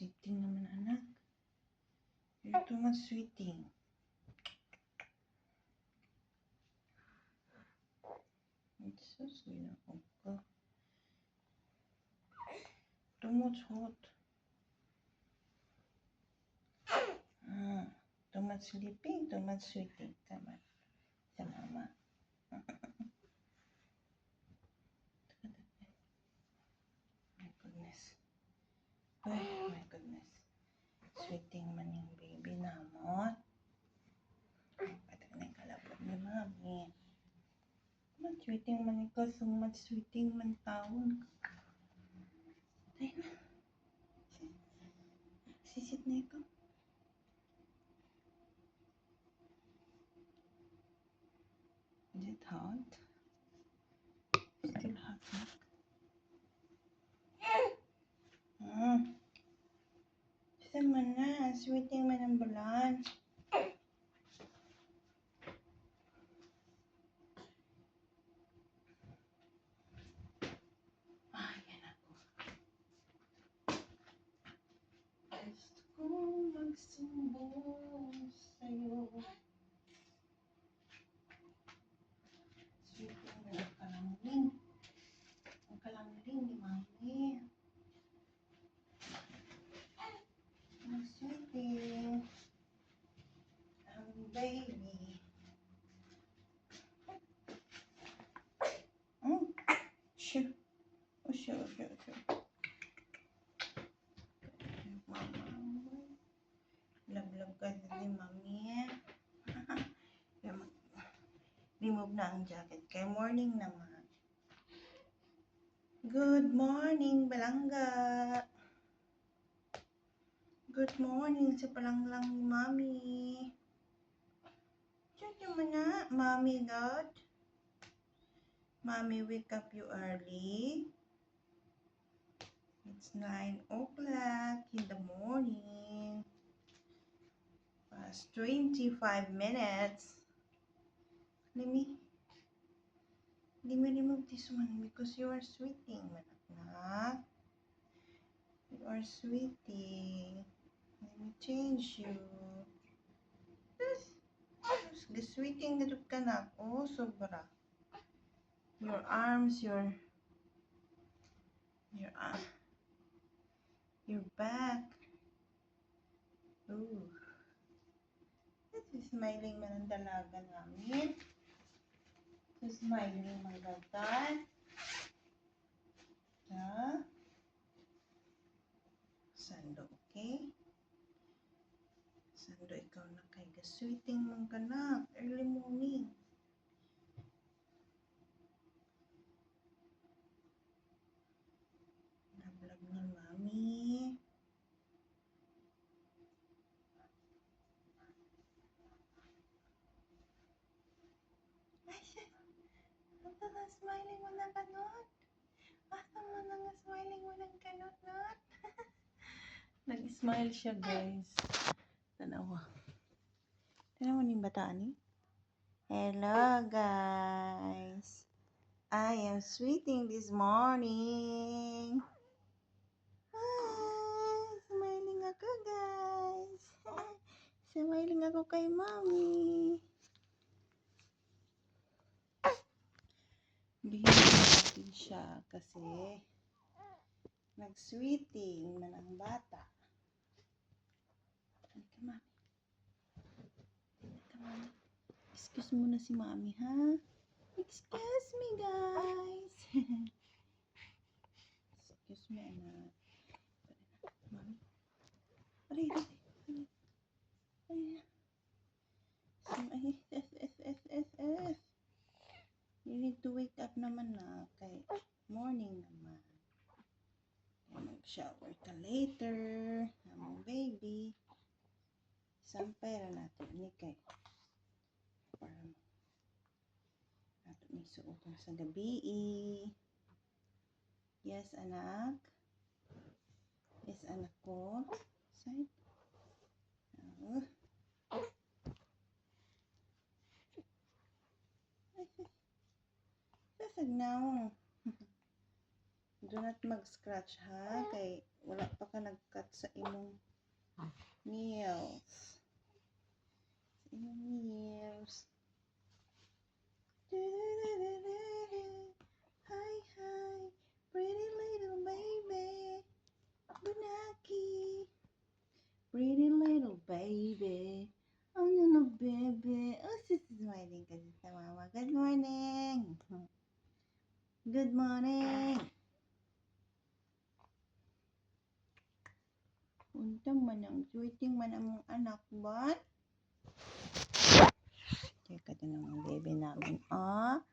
Sweeting naman, anak. You're too much sweeting. It's so sweet na kumka. Too much hot. Ah, too much sleeping, too much sweeting. Tama. Sweeting man yung baby namot. Pati na yung kalabot ni mami. Much sweeting man ikaw, so much sweeting man taon. Ay na. Sisit na ikaw. Is it hot? Still hot, huh? Mm. Isa man na, sweeting man ang bulan. Ay, yan ako. Gusto kong magsumbong sa'yo. Sweeting na ang kalangling. Ang kalangling ni Mami. Ang sweeting. Ang baby. Mm. Shoo. Oh, shoo, shoo, shoo. Mama. Love-love ka din, Mami. Remove na ang jacket. Kay morning naman. Good morning, Balanga. Good morning sa palanglang ni Mami. Diyan naman na, Mami God. Mommy, wake up you early. It's 9 o'clock in the morning. Past 25 minutes. Me, let me remove this one because you are sweating, anak. You are sweating. Let me change you. Yes. Sweating na ka na. Oh, sobra your arms, your your uh, your back. Ooh. This is smiling man ang dalaga namin. So, smiling man gatan. Ha? Sando, okay? Sando, ikaw na kay gasweeting mong kanak. Early morning. Love ni Mami. Ay, shit. Na smiling mo na kanot. Asa mo na nga smiling mo ng kanot, not? Nag-smile siya, guys. Tanawa. Tanawa ni bata ni. Hello, guys. I am sweeting this morning. Hi! Smiling ako, guys. Smiling ako kay mommy. Bihira natin kasi nag-sweeting man ang bata. Ay, ka, mami. Ay, ka, mami. Excuse muna si mami, ha? Excuse me, guys. Excuse me, anak. Mami. Aray, aray. Ay, es. You need to wake up naman na kay morning naman. Mag-shower ka later. Among baby. Sampay ra nato ni kay para nato may suoton sa gabi. Yes, anak. Yes, anak ko. Side. Oh. Sasag na do not mag-scratch ha kay wala pa ka nag-cut sa imong nails sa imong nails da -da -da -da. Unta man ang sweeting man ang anak ba? Check ka din ang baby namin. Ah,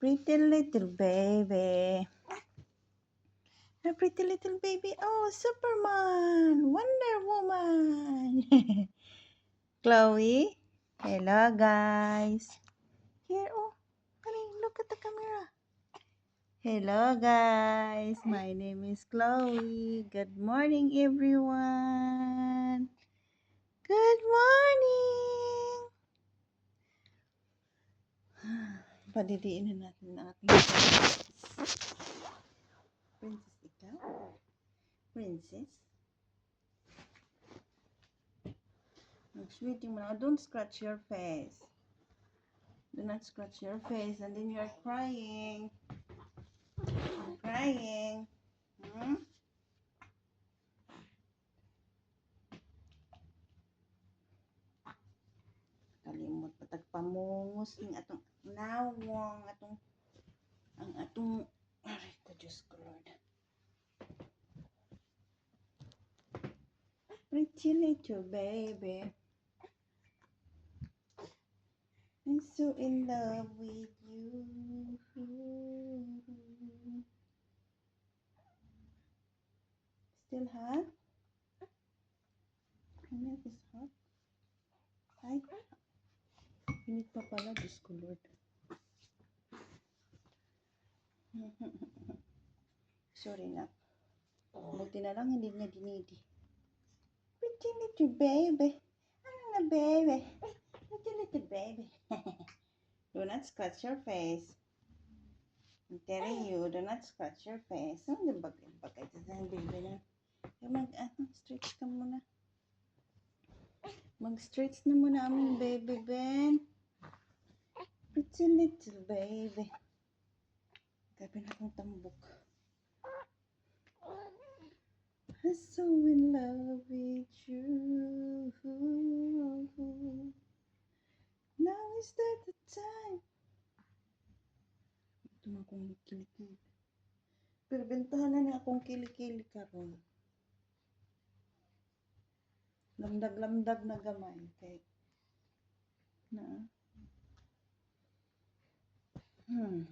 pretty little baby. A pretty little baby. Oh, Superman. Wonder Woman. Chloe. Hello, guys. Here, oh. Honey, look at the camera. Hello, guys. My name is Chloe. Good morning, everyone. Good morning. Padidiin na natin ang ating princess. Ikaw? Princess? Mag-sweeting mo na. Don't scratch your face. Do not scratch your face and then you're crying. Crying. Hmm? Kalimot patag pamungos ning atong nawong atong ang atong aray ko Diyos ko Lord. Pretty little baby. I'm so in love with you. Still hot? My is hot. Ay, init pa pala, Diyos ko Lord. Sorry na. Buti na lang hindi na dinidi. Pretty little baby. Ano na baby? Pretty little baby. do not scratch your face. I'm telling you, do not scratch your face. Ano yung bagay-bagay sa baby na? Kaya mag, ano, stretch ka muna. Mag-stretch na muna aming baby Ben. Pretty little baby. Gabi na akong tambok. I'm so in love with you. Now is that the time? Ito na akong kilikili. Pero bentahan na niya akong kilikili karon. Lamdag-lamdag na gamay. Kay na. Hmm.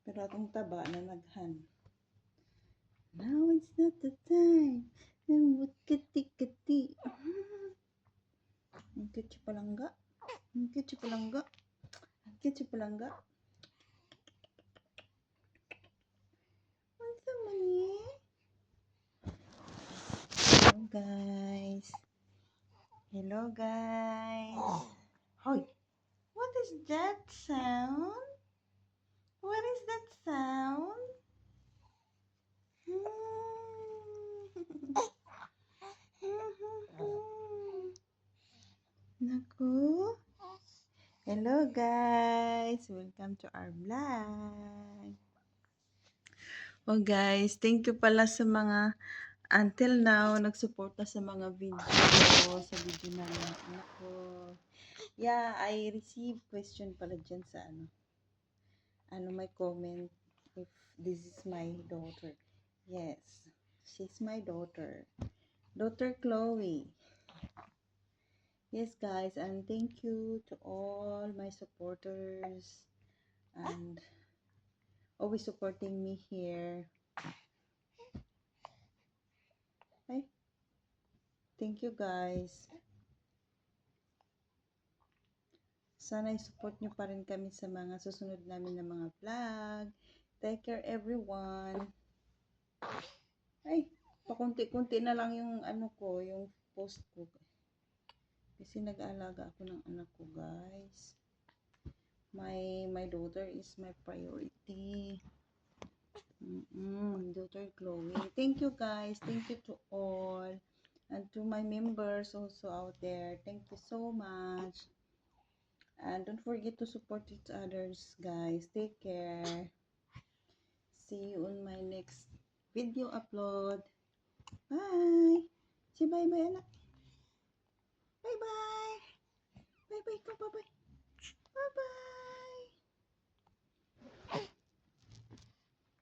Pero atong taba na naghan. Now it's not the time. What kati-kati. Ang cute si palangga. Ang cute si palangga. Ang cute si palangga. Ang sama niya. Hello guys. Hello guys. Hoy. What is that sound? What is that sound? Naku. Hello guys. Welcome to our vlog. Oh guys, thank you pala sa mga until now nagsuporta sa mga video sa video namin anak ko. Yeah, I received question pala dyan sa ano. Ano may comment if this is my daughter. Yes, she's my daughter. Daughter Chloe. Yes, guys, and thank you to all my supporters and always supporting me here. Thank you, guys. Sana i-support nyo pa rin kami sa mga susunod namin na mga vlog. Take care, everyone. Ay, pakunti-kunti na lang yung ano ko, yung post ko. Kasi nag-aalaga ako ng anak ko, guys. My my daughter is my priority. Mm-mm, my daughter Chloe. Thank you, guys. Thank you to all. And to my members also out there, thank you so much. And don't forget to support each others, guys. Take care. See you on my next video upload. Bye. Say bye-bye, anak. Bye-bye. Bye-bye. Ikaw, bye-bye.